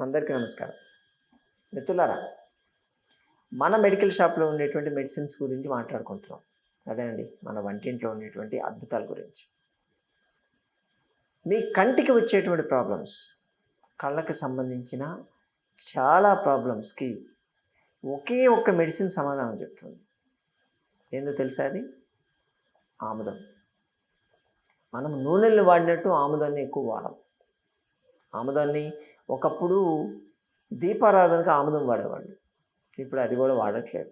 అందరికీ నమస్కారం. మిత్రులారా మన మెడికల్ షాప్లో ఉండేటువంటి మెడిసిన్స్ గురించి మాట్లాడుకుంటున్నాం. అదేనండి మన వంటింట్లో ఉండేటువంటి అద్భుతాల గురించి. మీ కంటికి వచ్చేటువంటి ప్రాబ్లమ్స్ కళ్ళకి సంబంధించిన చాలా ప్రాబ్లమ్స్కి ఒకే ఒక్క మెడిసిన్ సమాధానం చెప్తుంది. ఏందో తెలుసా అది? ఆముదం. మనం నూనెలు వాడినట్టు ఆముదాన్ని ఎక్కువ వాడం. ఆముదాన్ని ఒకప్పుడు దీపారాధనకు ఆముదం వాడేవాళ్ళు. ఇప్పుడు అది కూడా వాడట్లేదు.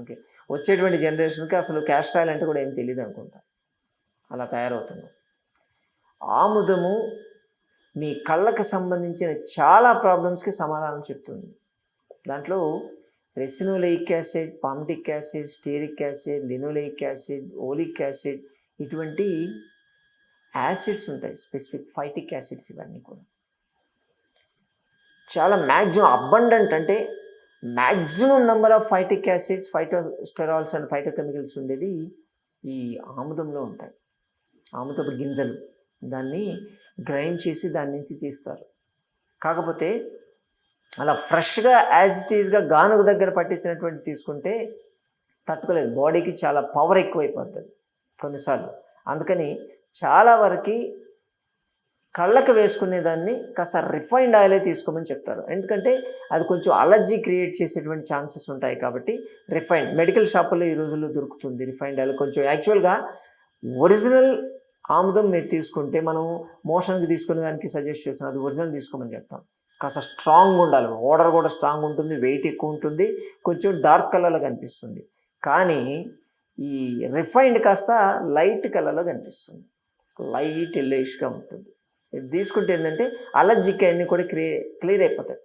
ఓకే. వచ్చేటువంటి జనరేషన్కి అసలు క్యాస్ట్రాయిల్ అంటే కూడా ఏం తెలియదు అనుకుంటా. అలా తయారవుతున్నాం. ఆముదము మీ కళ్ళకు సంబంధించిన చాలా ప్రాబ్లమ్స్కి సమాధానం చెప్తుంది. దాంట్లో ricinoleic acid palmitic acid stearic acid linoleic acid oleic acid ఇటువంటి యాసిడ్స్ ఉంటాయి. స్పెసిఫిక్ ఫైటిక్ యాసిడ్స్ ఇవన్నీ కూడా. చాలా మ్యాక్సిమం అబండెంట్ అంటే maximum number of phytic acids phytosterols and phytochemicals ఉండేది ఈ ఆముదంలో ఉంటాయి. ఆముదపు గింజలు. దాన్ని గ్రైండ్ చేసి దాని నుంచి తీస్తారు. కాకపోతే అలా ఫ్రెష్గా యాజ్ ఇట్ ఈస్గా గానుగ దగ్గర పట్టించినటువంటి తీసుకుంటే తట్టుకోలేదు. బాడీకి చాలా పవర్ ఎక్కువైపోతుంది కొన్నిసార్లు. అందుకని చాలా వరకు కళ్ళకు వేసుకునేదాన్ని కాస్త రిఫైన్డ్ ఆయిలే తీసుకోమని చెప్తారు. ఎందుకంటే అది కొంచెం అలర్జీ క్రియేట్ చేసేటువంటి ఛాన్సెస్ ఉంటాయి కాబట్టి రిఫైన్డ్ మెడికల్ షాపుల్లో ఈ రోజుల్లో దొరుకుతుంది రిఫైన్డ్ ఆయిల్. కొంచెం యాక్చువల్గా ఒరిజినల్ ఆముదం మీరు తీసుకుంటే మనం మోషన్కి తీసుకునే దానికి సజెస్ట్ చేస్తున్నాం. అది ఒరిజినల్ తీసుకోమని చెప్తాం. కాస్త స్ట్రాంగ్ ఉండాలి. ఓడర్ కూడా స్ట్రాంగ్ ఉంటుంది వెయిట్ ఎక్కువ ఉంటుంది కొంచెం డార్క్ కలర్లో కనిపిస్తుంది. కానీ ఈ రిఫైన్డ్ కాస్త లైట్ కలర్లో కనిపిస్తుంది. లైట్ ఎల్లోయిష్గా ఉంటుంది. ఇది తీసుకుంటే ఏంటంటే అలర్జిక్ అన్నీ కూడా క్లియర్ క్లియర్ అయిపోతాయి.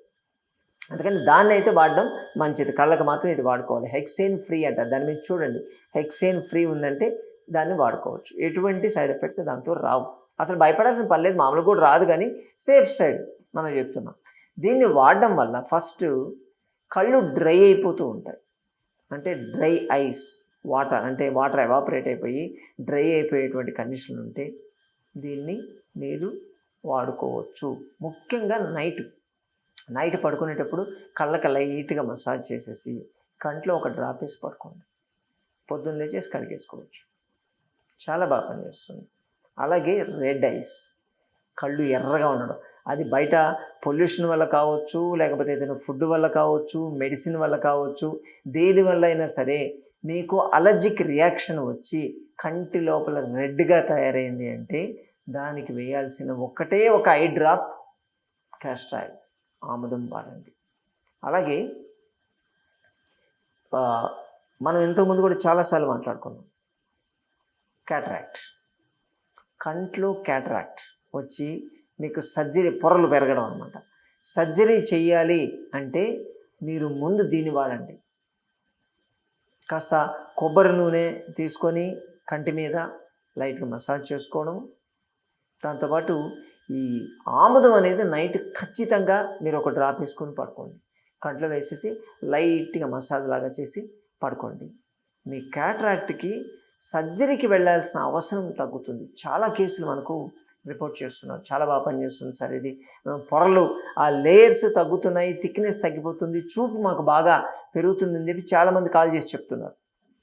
అందుకని దాన్ని అయితే వాడడం మంచిది. కళ్ళకు మాత్రం ఇది వాడుకోవాలి. హెక్సేన్ ఫ్రీ అంటారు. దాని మీద చూడండి. హెక్సేన్ ఫ్రీ ఉందంటే దాన్ని వాడుకోవచ్చు. ఎటువంటి సైడ్ ఎఫెక్ట్స్ దాంతో రావు. అసలు భయపడాల్సిన పని లేదు. మామూలు కూడా రాదు కానీ సేఫ్ సైడ్ మనం చెప్తున్నాం. దీన్ని వాడడం వల్ల ఫస్ట్ కళ్ళు డ్రై అయిపోతూ ఉంటాయి. అంటే డ్రై ఐస్ వాటర్ అంటే వాటర్ ఎవాపరేట్ అయిపోయి డ్రై అయిపోయేటువంటి కండిషన్లు ఉంటే దీన్ని మీరు వాడుకోవచ్చు. ముఖ్యంగా నైట్. నైట్ పడుకునేటప్పుడు కళ్ళకి లైట్గా మసాజ్ చేసేసి కంట్లో ఒక డ్రాప్ వేసి పడుకోండి. పొద్దున్న లేచేసి కడిగేసుకోవచ్చు. చాలా బాగా పనిచేస్తుంది. అలాగే రెడ్ ఐస్. కళ్ళు ఎర్రగా ఉండడం. అది బయట పొల్యూషన్ వల్ల కావచ్చు లేకపోతే ఏదైనా ఫుడ్ వల్ల కావచ్చు మెడిసిన్ వల్ల కావచ్చు దేని వల్ల అయినా సరే మీకు అలర్జిక్ రియాక్షన్ వచ్చి కంటి లోపల రెడ్గా తయారైంది అంటే దానికి వేయాల్సిన ఒక్కటే ఒక ఐ డ్రాప్ క్యాస్ట్రాయిల్ ఆముదం వాడండి. అలాగే మనం ఇంతకుముందు కూడా చాలాసార్లు మాట్లాడుకున్నాం. క్యాటరాక్ట్ కంట్లో క్యాటరాక్ట్ వచ్చి మీకు సర్జరీ పొరలు పెరగడం అనమాట సర్జరీ చేయాలి అంటే మీరు ముందు దీన్ని వాడండి. కాస్త కొబ్బరి నూనె తీసుకొని కంటి మీద లైట్గా మసాజ్ చేసుకోవడం దాంతోపాటు ఈ ఆముదం అనేది నైట్ ఖచ్చితంగా మీరు ఒక డ్రాప్ వేసుకొని పడుకోండి. కంట్లో వేసేసి లైట్గా మసాజ్ లాగా చేసి పడుకోండి. మీ క్యాట్రాక్ట్కి సర్జరీకి వెళ్ళాల్సిన అవసరం తగ్గుతుంది. చాలా కేసులు మనకు రిపోర్ట్ చేస్తున్నారు. చాలా బాగా పనిచేస్తుంది సార్ ఇది. పొరలు ఆ లేయర్స్ తగ్గుతున్నాయి థిక్నెస్ తగ్గిపోతుంది చూపు మాకు బాగా పెరుగుతుందని చెప్పి చాలామంది కాల్ చేసి చెప్తున్నారు.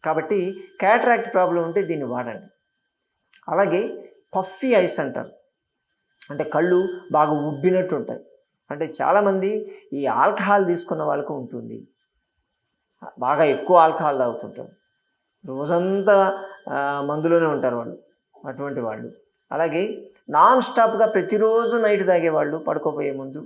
కాబట్టి క్యాట్రాక్ట్ ప్రాబ్లం ఉంటే దీన్ని వాడండి. అలాగే పఫీ ఐస్ అంటారు. అంటే కళ్ళు బాగా ఉబ్బినట్టు ఉంటాయి. అంటే చాలామంది ఈ ఆల్కహాల్ తీసుకున్న వాళ్ళకు ఉంటుంది. బాగా ఎక్కువ ఆల్కహాల్ తాగుతుంటారు. రోజంతా మందులోనే ఉంటారు వాళ్ళు అటువంటి వాళ్ళు. అలాగే నాన్ స్టాప్గా ప్రతిరోజు నైట్ తాగేవాళ్ళు పడుకోపోయే ముందు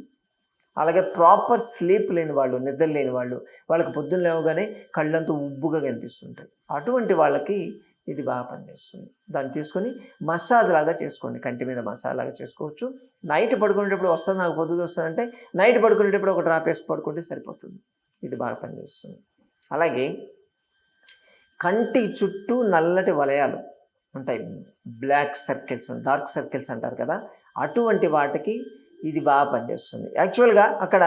అలాగే ప్రాపర్ స్లీప్ లేని వాళ్ళు నిద్ర లేని వాళ్ళు వాళ్ళకి పొద్దున్న లేవగానే కళ్ళంతా ఉబ్బుగా కనిపిస్తుంటాయి. అటువంటి వాళ్ళకి ఇది బాగా పనిచేస్తుంది. దాన్ని తీసుకొని మసాజ్ లాగా చేసుకోండి. కంటి మీద మసాజ్ లాగా చేసుకోవచ్చు. నైట్ పడుకునేటప్పుడు వస్తుంది నాకు పొద్దుగా వస్తుందంటే నైట్ పడుకునేటప్పుడు ఒక డ్రాప్ వేసి పడుకుంటే సరిపోతుంది. ఇది బాగా పనిచేస్తుంది. అలాగే కంటి చుట్టూ నల్లటి వలయాలు ఉంటాయి. బ్లాక్ సర్కిల్స్ డార్క్ సర్కిల్స్ అంటారు కదా. అటువంటి వాటికి ఇది బాగా పనిచేస్తుంది. యాక్చువల్గా అక్కడ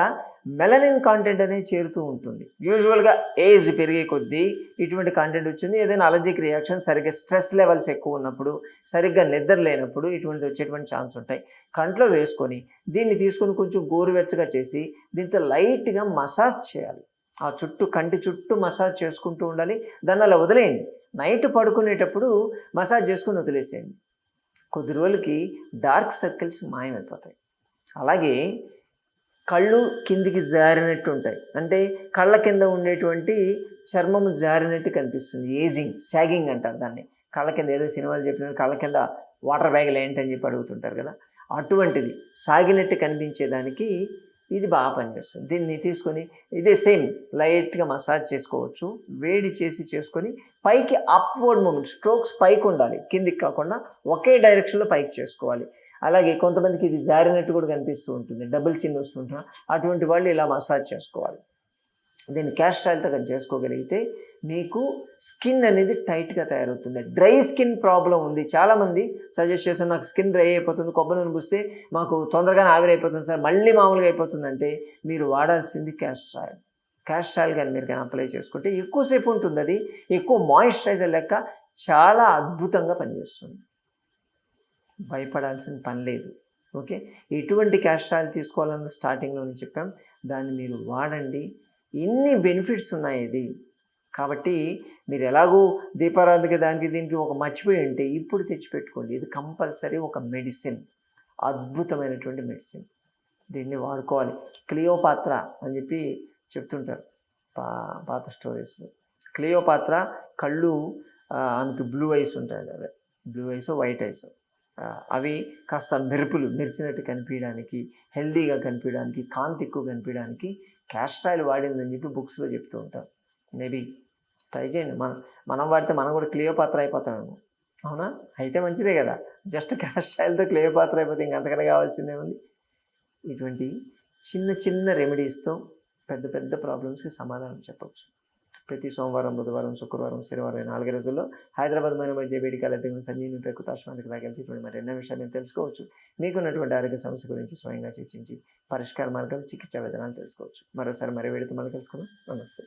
మెలనిన్ కాంటెంట్ అనేది చేరుతూ ఉంటుంది. యూజువల్గా ఏజ్ పెరిగే కొద్దీ ఇటువంటి కాంటెంట్ వచ్చింది. ఏదైనా అలర్జిక్ రియాక్షన్ సరిగ్గా స్ట్రెస్ లెవెల్స్ ఎక్కువ ఉన్నప్పుడు సరిగ్గా నిద్ర లేనప్పుడు ఇటువంటి వచ్చేటువంటి ఛాన్స్ ఉంటాయి. కంట్లో వేసుకొని దీన్ని తీసుకొని కొంచెం గోరువెచ్చగా చేసి దీంతో లైట్గా మసాజ్ చేయాలి. ఆ చుట్టూ కంటి చుట్టూ మసాజ్ చేసుకుంటూ ఉండాలి. దాన్ని అలా వదిలేయండి. నైట్ పడుకునేటప్పుడు మసాజ్ చేసుకుని వదిలేసేయండి. కొద్ది రోజులకి డార్క్ సర్కిల్స్ మాయమైపోతాయి. అలాగే కళ్ళు కిందికి జారినట్టు ఉంటాయి. అంటే కళ్ళ కింద ఉండేటువంటి చర్మము జారినట్టు కనిపిస్తుంది. ఏజింగ్ శాగింగ్ అంటారు దాన్ని. కళ్ళ కింద ఏదో సినిమాలు చెప్పిన కళ్ళ కింద వాటర్ బ్యాగులు ఏంటని చెప్పి అడుగుతుంటారు కదా. అటువంటిది సాగినట్టు కనిపించేదానికి ఇది బాగా పనిచేస్తుంది. దీన్ని తీసుకొని ఇదే సేమ్ లైట్గా మసాజ్ చేసుకోవచ్చు. వేడి చేసి చేసుకొని పైకి అప్వర్డ్ మూమెంట్ స్ట్రోక్స్ పైకి ఉండాలి. కిందికి కాకుండా ఒకే డైరెక్షన్లో పైకి చేసుకోవాలి. అలాగే కొంతమందికి ఇది జారినట్టు కూడా కనిపిస్తూ ఉంటుంది డబుల్ చిన్ వస్తుంటా అటువంటి వాళ్ళు ఇలా మసాజ్ చేసుకోవాలి. దీన్ని క్యాస్టర్ ఆయిల్తో కానీ చేసుకోగలిగితే మీకు స్కిన్ అనేది టైట్గా తయారవుతుంది. డ్రై స్కిన్ ప్రాబ్లం ఉంది. చాలామంది సజెస్ట్ చేస్తారు నాకు స్కిన్ డ్రై అయిపోతుంది కొబ్బరి నూనె మాకు తొందరగానే ఆవిరైపోతుంది సార్ మళ్ళీ మామూలుగా అయిపోతుందంటే మీరు వాడాల్సింది క్యాస్ట్రాయిల్ క్యాస్ట్రాయిల్ కానీ మీరు కానీ అప్లై చేసుకుంటే ఎక్కువసేపు ఉంటుంది. అది ఎక్కువ మాయిశ్చరైజర్ లెక్క చాలా అద్భుతంగా పనిచేస్తుంది. భయపడాల్సిన పని లేదు. ఓకే? ఎటువంటి క్యాస్టర్ ఆయిల్ తీసుకోవాలన్న స్టార్టింగ్లోనే చెప్పాం. దాన్ని మీరు వాడండి. ఎన్ని బెనిఫిట్స్ ఉన్నాయి ఇది? కాబట్టి మీరు ఎలాగో దీపారాధనకి దానికి దీనికి ఒక మర్చిపోయి ఉంటే ఇప్పుడు తెచ్చిపెట్టుకోండి. ఇది కంపల్సరీ ఒక మెడిసిన్. అద్భుతమైనటువంటి మెడిసిన్. దీన్ని వాడుకోవాలి. క్లియోపాత్ర అని చెప్పి చెప్తుంటారు పా పాత స్టోరీస్. క్లియోపాత్ర కళ్ళు ఆమెకి బ్లూ ఐస్ ఉంటాయి అదే బ్లూ ఐస్ వైట్ ఐస్. అవి కాస్త మెరుపులు మెరిచినట్టు కనిపించడానికి హెల్దీగా కనిపించడానికి కాంతి ఎక్కువ కనిపించడానికి క్యాస్ట్రాయిల్ వాడిందని చెప్పి బుక్స్లో చెప్తూ ఉంటారు. మేబీ ట్రై చేయండి. మనం మనం వాడితే మనం కూడా క్లియో పాత్ర అయిపోతామేమో. అవునా? అయితే మంచిదే కదా. జస్ట్ క్యాస్ట్రాయిల్తో క్లియో పాత్ర అయిపోతే ఇంకంతకనే కావాల్సిందే ఉంది ఇటువంటి చిన్న చిన్న రెమెడీస్తో పెద్ద పెద్ద ప్రాబ్లమ్స్కి సమాధానం చెప్పవచ్చు ప్రతి సోమవారం బుధవారం శుక్రవారం శనివారం నాలుగు రోజుల్లో హైదరాబాద్ మన వైద్య వేదికల దగ్గర సంజీవిని ప్రకృతాశ్వానికి దగ్గరికి ఇటువంటి మరి ఎన్నో విషయాలు తెలుసుకోవచ్చు. మీకున్నటువంటి ఆరోగ్య సమస్య గురించి స్వయంగా చర్చించి పరిష్కార మార్గాలు చికిత్సా విధానాలు తెలుసుకోవచ్చు. మరోసారి మరి వేడితో మళ్ళీ తెలుసుకుందాం నమస్తే.